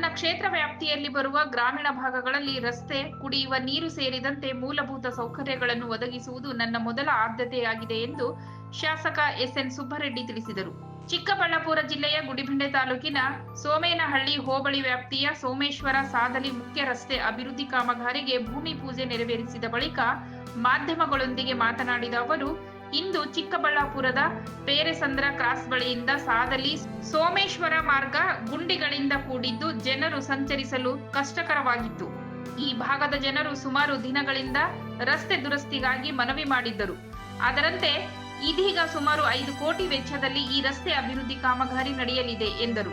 ಕ್ಷೇತ್ರ ವ್ಯಾಪ್ತಿಯಲ್ಲಿ ಬರುವ ಗ್ರಾಮೀಣ ಭಾಗಗಳಲ್ಲಿ ರಸ್ತೆ, ಕುಡಿಯುವ ನೀರು ಸೇರಿದಂತೆ ಮೂಲಭೂತ ಸೌಕರ್ಯಗಳನ್ನು ಒದಗಿಸುವುದು ನನ್ನ ಮೊದಲ ಆದ್ಯತೆಯಾಗಿದೆ ಎಂದು ಶಾಸಕ ಎಸ್ಎನ್ ಸುಬ್ಬರೆಡ್ಡಿ ತಿಳಿಸಿದರು. ಚಿಕ್ಕಬಳ್ಳಾಪುರ ಜಿಲ್ಲೆಯ ಗುಡಿಬಂಡೆ ತಾಲೂಕಿನ ಸೋಮೇನಹಳ್ಳಿ ಹೋಬಳಿ ವ್ಯಾಪ್ತಿಯ ಸೋಮೇಶ್ವರ ಸಾದಲಿ ಮುಖ್ಯ ರಸ್ತೆ ಅಭಿವೃದ್ಧಿ ಕಾಮಗಾರಿಗೆ ಭೂಮಿ ಪೂಜೆ ನೆರವೇರಿಸಿದ ಬಳಿಕ ಮಾಧ್ಯಮಗಳೊಂದಿಗೆ ಮಾತನಾಡಿದ ಅವರು ಇಂದು ಚಿಕ್ಕಬಳ್ಳಾಪುರದ ಪೇರೆಸಂದ್ರ ಕ್ರಾಸ್ ಬಳಿಯಿಂದ ಸಾದಲಿ ಸೋಮೇಶ್ವರ ಮಾರ್ಗ ಗುಂಡಿಗಳಿಂದ ಕೂಡಿದ್ದು ಜನರು ಸಂಚರಿಸಲು ಕಷ್ಟಕರವಾಗಿತ್ತು. ಈ ಭಾಗದ ಜನರು ಸುಮಾರು ದಿನಗಳಿಂದ ರಸ್ತೆ ದುರಸ್ತಿಗಾಗಿ ಮನವಿ ಮಾಡಿದ್ದರು. ಅದರಂತೆ ಇದೀಗ ಸುಮಾರು ಐದು ಕೋಟಿ ವೆಚ್ಚದಲ್ಲಿ ಈ ರಸ್ತೆ ಅಭಿವೃದ್ಧಿ ಕಾಮಗಾರಿ ನಡೆಯಲಿದೆ ಎಂದರು.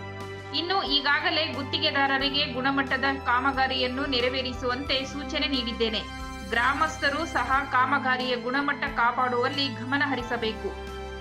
ಇನ್ನು ಈಗಾಗಲೇ ಗುತ್ತಿಗೆದಾರರಿಗೆ ಗುಣಮಟ್ಟದ ಕಾಮಗಾರಿಯನ್ನು ನೆರವೇರಿಸುವಂತೆ ಸೂಚನೆ ನೀಡಿದ್ದೇನೆ. ಗ್ರಾಮಸ್ಥರು ಸಹ ಕಾಮಗಾರಿಯ ಗುಣಮಟ್ಟ ಕಾಪಾಡುವಲ್ಲಿ ಗಮನ ಹರಿಸಬೇಕು.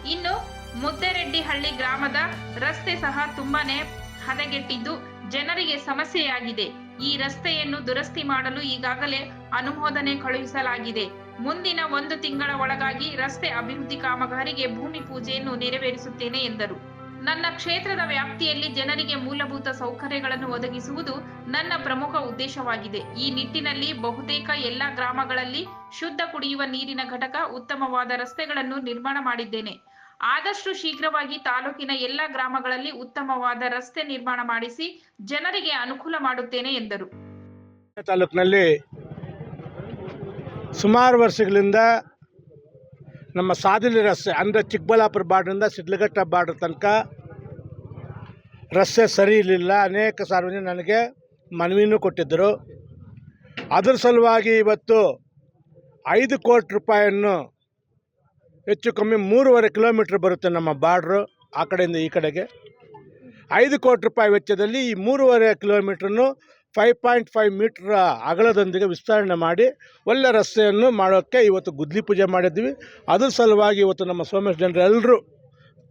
ಇನ್ನು ಮುದ್ದೆರೆಡ್ಡಿಹಳ್ಳಿ ಗ್ರಾಮದ ರಸ್ತೆ ಸಹ ತುಂಬಾನೇ ಹದಗೆಟ್ಟಿದ್ದು ಜನರಿಗೆ ಸಮಸ್ಯೆಯಾಗಿದೆ. ಈ ರಸ್ತೆಯನ್ನು ದುರಸ್ತಿ ಮಾಡಲು ಈಗಾಗಲೇ ಅನುಮೋದನೆ ಕಳುಹಿಸಲಾಗಿದೆ. ಮುಂದಿನ ಒಂದು ತಿಂಗಳ ಒಳಗಾಗಿ ರಸ್ತೆ ಅಭಿವೃದ್ಧಿ ಕಾಮಗಾರಿಗೆ ಭೂಮಿ ಪೂಜೆಯನ್ನು ನೆರವೇರಿಸುತ್ತೇನೆ ಎಂದರು. ನನ್ನ ಕ್ಷೇತ್ರದ ವ್ಯಾಪ್ತಿಯಲ್ಲಿ ಜನರಿಗೆ ಮೂಲಭೂತ ಸೌಕರ್ಯಗಳನ್ನು ಒದಗಿಸುವುದು ನನ್ನ ಪ್ರಮುಖ ಉದ್ದೇಶವಾಗಿದೆ. ಈ ನಿಟ್ಟಿನಲ್ಲಿ ಬಹುತೇಕ ಎಲ್ಲ ಗ್ರಾಮಗಳಲ್ಲಿ ಶುದ್ಧ ಕುಡಿಯುವ ನೀರಿನ ಘಟಕ ಉತ್ತಮವಾದ ರಸ್ತೆಗಳನ್ನು ನಿರ್ಮಾಣ ಮಾಡಿದ್ದೇನೆ. ಆದಷ್ಟು ಶೀಘ್ರವಾಗಿ ತಾಲೂಕಿನ ಎಲ್ಲ ಗ್ರಾಮಗಳಲ್ಲಿ ಉತ್ತಮವಾದ ರಸ್ತೆ ನಿರ್ಮಾಣ ಮಾಡಿಸಿ ಜನರಿಗೆ ಅನುಕೂಲ ಮಾಡುತ್ತೇನೆ ಎಂದರು. ತಾಲೂಕಿನಲ್ಲಿ ಸುಮಾರು ವರ್ಷಗಳಿಂದ ನಮ್ಮ ಸಾದಿಲಿ ರಸ್ತೆ ಅಂದರೆ ಚಿಕ್ಕಬಳ್ಳಾಪುರ ಬಾರ್ಡ್ರಿಂದ ಶಿಡ್ಲಘಟ್ಟ ಬಾರ್ಡ್ರ್ ತನಕ ರಸ್ತೆ ಸರಿ ಇರಲಿಲ್ಲ. ಅನೇಕ ಸಾರ್ವಜನಿಕ ನನಗೆ ಮನವಿನೂ ಕೊಟ್ಟಿದ್ದರು. ಅದರ ಸಲುವಾಗಿ ಇವತ್ತು ಐದು ಕೋಟಿ ರೂಪಾಯಿಯನ್ನು ಹೆಚ್ಚು ಕಮ್ಮಿ ಮೂರುವರೆ ಕಿಲೋಮೀಟ್ರ್ ಬರುತ್ತೆ ನಮ್ಮ ಬಾರ್ಡ್ರು ಆ ಕಡೆಯಿಂದ ಈ ಕಡೆಗೆ. ಐದು ಕೋಟಿ ರೂಪಾಯಿ ವೆಚ್ಚದಲ್ಲಿ ಈ ಮೂರುವರೆ ಕಿಲೋಮೀಟ್ರನ್ನು ಫೈವ್ ಪಾಯಿಂಟ್ ಫೈವ್ ಮೀಟ್ರ್ ಅಗಲದೊಂದಿಗೆ ವಿಸ್ತರಣೆ ಮಾಡಿ ಒಳ್ಳೆ ರಸ್ತೆಯನ್ನು ಮಾಡೋಕ್ಕೆ ಇವತ್ತು ಗುದ್ಲಿ ಪೂಜೆ ಮಾಡಿದ್ವಿ ಅದ್ರ ಸಲುವಾಗಿ ಇವತ್ತು ನಮ್ಮ ಸೋಮೇಶ್ ಜನರು ಎಲ್ಲರೂ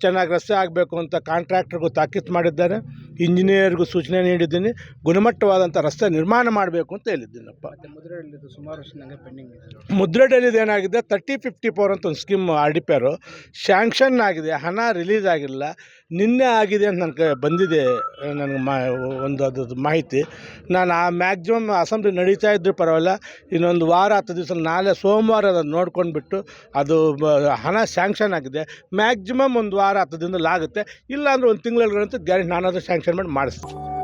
ಚೆನ್ನಾಗಿ ರಸ್ತೆ ಆಗಬೇಕು ಅಂತ ಕಾಂಟ್ರಾಕ್ಟ್ರಿಗೂ ತಾಕೀತು ಮಾಡಿದ್ದಾರೆ. ಇಂಜಿನಿಯರ್ಗೂ ಸೂಚನೆ ನೀಡಿದ್ದೀನಿ. ಗುಣಮಟ್ಟವಾದಂಥ ರಸ್ತೆ ನಿರ್ಮಾಣ ಮಾಡಬೇಕು ಅಂತ ಹೇಳಿದ್ದೀನಪ್ಪ. ಸುಮಾರು ಮುದ್ರೆಡಲ್ಲಿದು ಏನಾಗಿದೆ ತರ್ಟಿ ಫಿಫ್ಟಿ ಫೋರ್ ಅಂತ ಒಂದು ಸ್ಕೀಮ್ ಆರ್ ಡಿ ಪಿ ಆರು ಶಾಂಕ್ಷನ್ ಆಗಿದೆ ಹಣ ರಿಲೀಸ್ ಆಗಿಲ್ಲ ನಿನ್ನೆ ಆಗಿದೆ ಅಂತ ನನಗೆ ಬಂದಿದೆ ನನಗೆ ಮಾ ಒಂದು ಅದ್ರದ್ದು ಮಾಹಿತಿ. ನಾನು ಆ ಮ್ಯಾಕ್ಸಿಮಮ್ ಅಸೆಂಬ್ಲಿ ನಡೀತಾ ಇದ್ದರೂ ಪರವಾಗಿಲ್ಲ ಇನ್ನೊಂದು ವಾರ ಹತ್ತು ದಿವಸ ನಾಳೆ ಸೋಮವಾರ ಅದನ್ನು ನೋಡ್ಕೊಂಡ್ಬಿಟ್ಟು ಅದು ಹಣ ಸ್ಯಾಂಕ್ಷನ್ ಆಗಿದೆ. ಮ್ಯಾಕ್ಸಿಮಮ್ ಒಂದು ವಾರ ಹತ್ತು ದಿನದಲ್ಲಿ ಆಗುತ್ತೆ. ಇಲ್ಲಾಂದ್ರೆ ಒಂದು ತಿಂಗಳಲ್ಲಿ ಗ್ಯಾರಂಟಿ ನಾನಾದರೂ ಸ್ಯಾಂಕ್ಷನ್ ಮಾಡಿ ಮಾಡಿಸ್ತೀನಿ